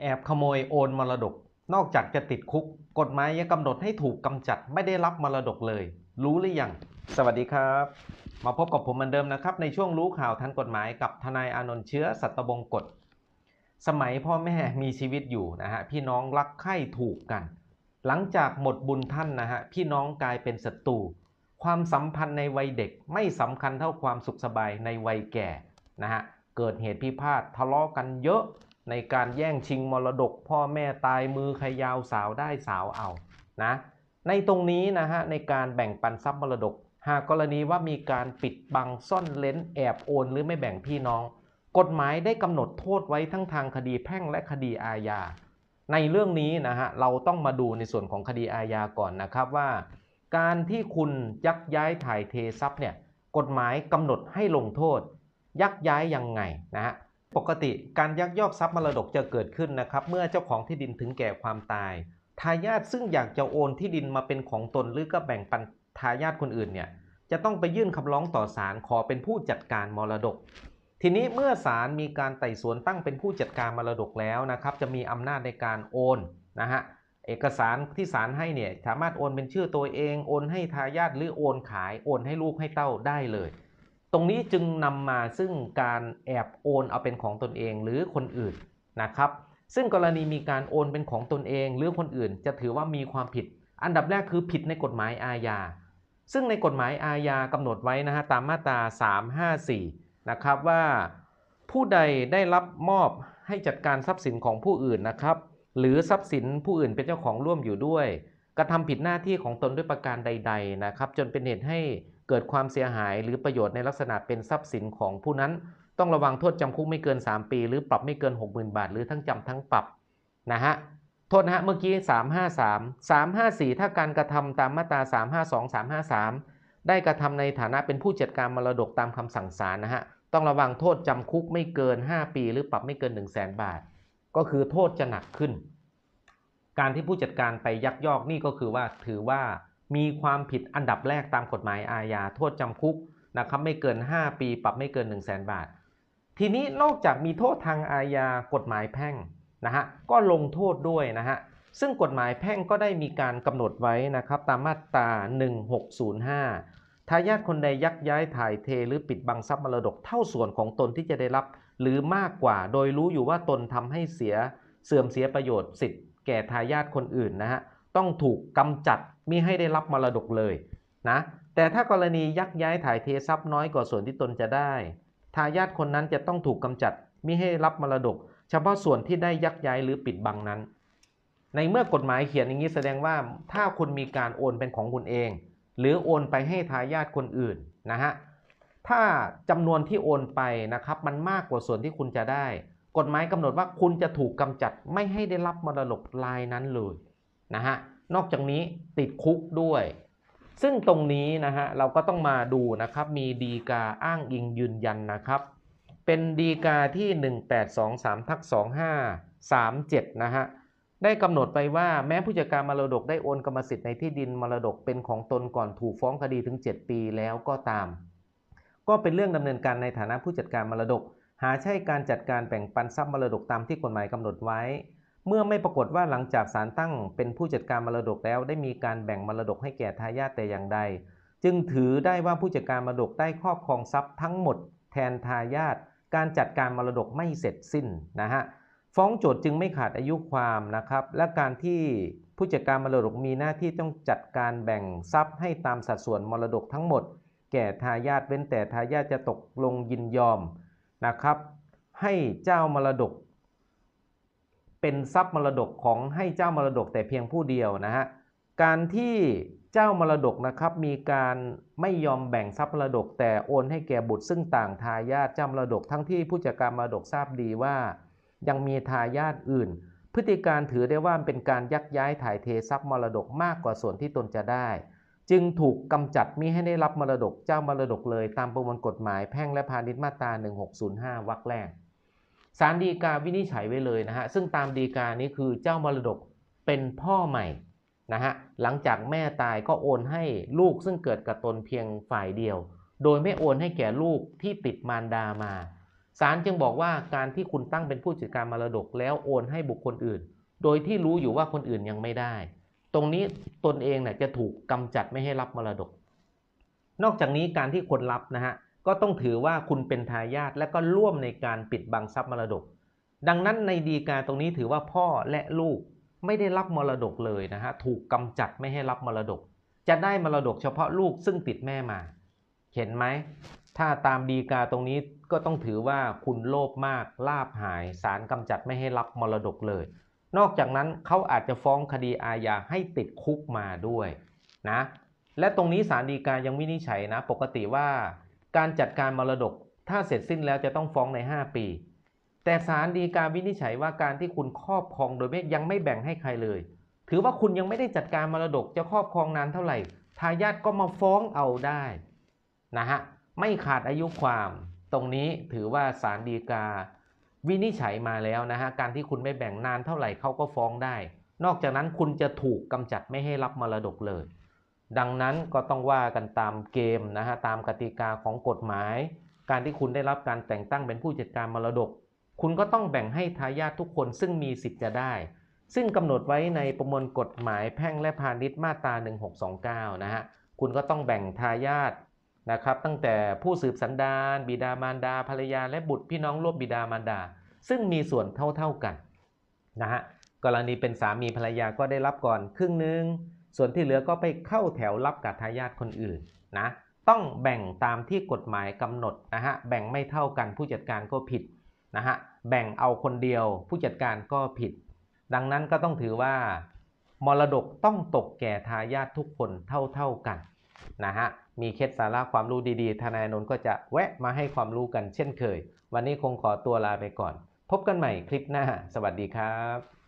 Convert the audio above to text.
แอบขโมยโอนมรดก นอกจากจะติดคุก กฎหมายยังกำหนดให้ถูกกำจัดไม่ได้รับมรดกเลย รู้หรือยัง สวัสดีครับ มาพบกับผมเหมือนเดิมนะครับ ในช่วงรู้ข่าวทันกฎหมายกับทนายอานนท์เชื้อสัตบงกฎ สมัยพ่อแม่มีชีวิตอยู่นะฮะพี่น้องรักใคร่ถูกกัน หลังจากหมดบุญท่านนะฮะพี่น้องกลายเป็นศัตรูความสัมพันธ์ในวัยเด็กไม่สำคัญเท่าความสุขสบายในวัยแก่นะฮะเกิดเหตุพิพาททะเลาะกันเยอะ ในการแย่งชิงมรดก พ่อแม่ตายมือใครยาวสาวได้สาวเอานะในตรงนี้นะฮะในการแบ่งปันทรัพย์มรดก หากกรณีว่ามีการปิดบังซ่อนเลนแอบโอน หรือไม่แบ่งพี่น้อง กฎหมายได้กำหนดโทษไว้ทั้งทางคดีแพ่งและคดีอาญาในเรื่องนี้นะฮะเราต้องมาดูในส่วนของคดีอาญาก่อนนะครับว่า การที่คุณยักย้ายถ่ายเททรัพย์เนี่ยกฎหมายกำหนดให้ลงโทษ ยักย้ายยังไงนะฮะ ปกติการยักยอกทรัพย์มรดกจะเกิดขึ้นนะครับ เมื่อเจ้าของที่ดินถึงแก่ความตาย ทายาทซึ่งอยากจะโอนที่ดินมาเป็นของตนหรือก็แบ่งปันทายาทคนอื่นเนี่ยจะต้องไปยื่นคำร้องต่อศาลขอเป็นผู้จัดการมรดก ทีนี้เมื่อศาลมีการไต่สวนตั้งเป็นผู้จัดการมรดกแล้วนะครับ จะมีอำนาจในการโอนนะฮะเอกสารที่ศาลให้เนี่ยสามารถโอนเป็นชื่อตัวเองโอนให้ทายาทหรือโอนขายโอนให้ลูกให้เต้าได้เลย ตรงนี้จึงนำมาซึ่งการแอบโอนเอาเป็นของตนเองหรือคนอื่นนะครับ ซึ่งกรณีมีการโอนเป็นของตนเองหรือคนอื่น จะถือว่ามีความผิด อันดับแรกคือผิดในกฎหมายอาญา ซึ่งในกฎหมายอาญากำหนดไว้นะฮะตามมาตรา 354 นะครับว่าผู้ใดได้รับมอบให้จัดการทรัพย์สินของผู้อื่นนะครับ หรือทรัพย์สินผู้อื่นเป็นเจ้าของร่วมอยู่ด้วย กระทำผิดหน้าที่ของตนด้วยประการใด ๆนะครับ จนเป็นเหตุให้ เกิดความเสียหายหรือประโยชน์ในลักษณะเป็นทรัพย์สินของผู้นั้น ต้องระวังโทษจำคุกไม่เกิน 3 ปี หรือปรับไม่เกิน 60,000 บาท หรือทั้งจำทั้งปรับนะฮะโทษนะฮะเมื่อกี้ 353 354 ถ้าการกระทำตามมาตรา 352 353 ได้กระทำในฐานะเป็นผู้จัดการมรดกตามคำสั่งศาลนะฮะต้องระวังโทษจำคุกไม่เกิน 5 ปี หรือปรับไม่เกิน 1 0 0 0 0แบาท ก็คือโทษจะหนักขึ้น การที่ผู้จัดการไปยักยอกนี่ก็คือว่าถือว่า มีความผิดอันดับแรกตามกฎหมายอาญาโทษจำคุกนะครับไม่เกิน 5 ปี ปรับไม่เกิน 1 0 0 0 0แบาท ทีนี้นอกจากมีโทษทางอาญากฎหมายแพ่งนะฮะก็ลงโทษด้วยนะฮะซึ่งกฎหมายแพ่งก็ได้มีการกำหนดไว้นะครับตามมาตรา 1605 ทายาทคนใดยักย้ายถ่ายเทหรือปิดบังทรัพย์มรดกเท่าส่วนของตนที่จะได้รับ หรือมากกว่าโดยรู้อยู่ว่าตนทำให้เสียเสื่อมเสียประโยชน์สิทธิ์แก่ทายาทคนอื่นนะฮะ ต้องถูกกำจัดมิให้ได้รับมรดกเลยนะแต่ถ้ากรณียักย้ายถ่ายเททรัพย์น้อยกว่าส่วนที่ตนจะได้ทายาทคนนั้นจะต้องถูกกำจัดมิให้รับมรดก เฉพาะส่วนที่ได้ยักย้ายหรือปิดบังนั้น ในเมื่อกฎหมายเขียนอย่างนี้แสดงว่าถ้าคุณมีการโอนเป็นของคุณเอง หรือโอนไปให้ทายาทคนอื่นนะฮะถ้าจำนวนที่โอนไปนะครับมันมากกว่าส่วนที่คุณจะได้ กฎหมายกำหนดว่าคุณจะถูกกำจัดไม่ให้ได้รับมรดกลายนั้นเลย นะฮะนอกจากนี้ติดคุกด้วย ซึ่งตรงนี้นะฮะเราก็ต้องมาดูนะครับมีดีกาอ้างอิงยืนยันนะครับ เป็นดีกาที่ 1823ทัก2537 นะฮะได้กำหนดไปว่าแม้ผู้จัดการมรดกได้โอนกรรมสิทธิ์ในที่ดินมรดกเป็นของตนก่อนถูกฟ้องคดีถึง 7 ปีแล้วก็ตาม ก็เป็นเรื่องดำเนินการในฐานะผู้จัดการมรดก หาใช่การจัดการแบ่งปันทรัพย์มรดกตามที่กฎหมายกำหนดไว้ เมื่อไม่ปรากฏว่าหลังจากศาลตั้งเป็นผู้จัดการมรดกแล้ว ได้มีการแบ่งมรดกให้แก่ทายาทแต่อย่างใด จึงถือได้ว่าผู้จัดการมรดกได้ครอบครองทรัพย์ทั้งหมด แทนทายาทการจัดการมรดกไม่เสร็จสิ้นนะฮะฟ้องโจทย์จึงไม่ขาดอายุความนะครับ และการที่ผู้จัดการมรดกมีหน้าที่ต้องจัดการแบ่งทรัพย์ให้ตามสัดส่วนมรดกทั้งหมด แก่ทายาทเว้นแต่ทายาทจะตกลงยินยอมนะครับ ให้เจ้ามรดก เป็นทรัพย์มรดกของให้เจ้ามรดกแต่เพียงผู้เดียวนะฮะการที่เจ้ามรดกนะครับมีการไม่ยอมแบ่งทรัพย์มรดก แต่โอนให้แก่บุตรซึ่งต่างทายาทเจ้ามรดกทั้งที่ผู้จัดการมรดกทราบดีว่า ยังมีทายาทอื่น พฤติการถือได้ว่าเป็นการยักย้ายถ่ายเททรัพย์มรดกมากกว่าส่วนที่ตนจะได้ จึงถูกกำจัดมิให้ได้รับมรดกเจ้ามรดกเลย ตามประมวลกฎหมายแพ่งและพาณิชย์มาตรา 1605 วรรคแรก ศาลฎีกาวินิจฉัยไว้เลยนะฮะซึ่งตามฎีกานี้คือเจ้ามรดกเป็นพ่อใหม่นะฮะหลังจากแม่ตายก็โอนให้ลูกซึ่งเกิดกับตนเพียงฝ่ายเดียว โดยไม่โอนให้แก่ลูกที่ติดมารดามาศาลจึงบอกว่าการที่คุณตั้งเป็นผู้จัดการมรดกแล้วโอนให้บุคคลอื่น โดยที่รู้อยู่ว่าคนอื่นยังไม่ได้ ตรงนี้ตนเองเนี่ยจะถูกกำจัดไม่ให้รับมรดก นอกจากนี้การที่คนรับนะฮะ ก็ต้องถือว่าคุณเป็นทายาทและก็ร่วมในการปิดบังทรัพย์มรดก ดังนั้นในดีกาตรงนี้ถือว่าพ่อและลูกไม่ได้รับมรดกเลยนะฮะถูกกำจัดไม่ให้รับมรดก จะได้มรดกเฉพาะลูกซึ่งติดแม่มา เห็นไหม ถ้าตามดีกาตรงนี้ก็ต้องถือว่าคุณโลภมากลาบหายสารกำจัดไม่ให้รับมรดกเลย นอกจากนั้นเขาอาจจะฟ้องคดีอาญาให้ติดคุกมาด้วยนะและตรงนี้ศาลฎีกายังวินิจฉัยนะ ปกติว่า การจัดการมรดก ถ้าเสร็จสิ้นแล้วจะต้องฟ้องใน 5 ปี แต่ศาลฎีกาวินิจฉัยว่าการที่คุณครอบครองโดยไม่ยังไม่แบ่งให้ใครเลย ถือว่าคุณยังไม่ได้จัดการมรดกจะครอบครองนานเท่าไหร่ทายาทก็มาฟ้องเอาได้นะฮะไม่ขาดอายุความ ตรงนี้ถือว่าศาลฎีกาวินิจฉัยมาแล้วนะฮะการที่คุณไม่แบ่งนานเท่าไหร่เขาก็ฟ้องได้ นอกจากนั้นคุณจะถูกกำจัดไม่ให้รับมรดกเลย ดังนั้นก็ต้องว่ากันตามเกมนะฮะตามกติกาของกฎหมาย การที่คุณได้รับการแต่งตั้งเป็นผู้จัดการมรดก คุณก็ต้องแบ่งให้ทายาททุกคนซึ่งมีสิทธิ์จะได้ ซึ่งกำหนดไว้ในประมวลกฎหมายแพ่งและพาณิชย์มาตรา 1629 นะฮะคุณก็ต้องแบ่งทายาทนะครับตั้งแต่ผู้สืบสันดานบิดามารดาภรรยาและบุตรพี่น้องร่วมบิดามารดา ซึ่งมีส่วนเท่าๆกันนะฮะกรณีเป็นสามีภรรยาก็ได้รับก่อนครึ่งหนึ่ง ส่วนที่เหลือก็ไปเข้าแถวรับกับทายาทคนอื่นนะต้องแบ่งตามที่กฎหมายกำหนดนะฮะแบ่งไม่เท่ากันผู้จัดการก็ผิดนะฮะแบ่งเอาคนเดียว ผู้จัดการก็ผิด ดังนั้นก็ต้องถือว่ามรดกต้องตกแก่ทายาททุกคนเท่าๆกันนะฮะมีเคล็ดสาระความรู้ดีๆ ทนายนนท์ก็จะแวะมาให้ความรู้กันเช่นเคย วันนี้คงขอตัวลาไปก่อน พบกันใหม่คลิปหน้า สวัสดีครับ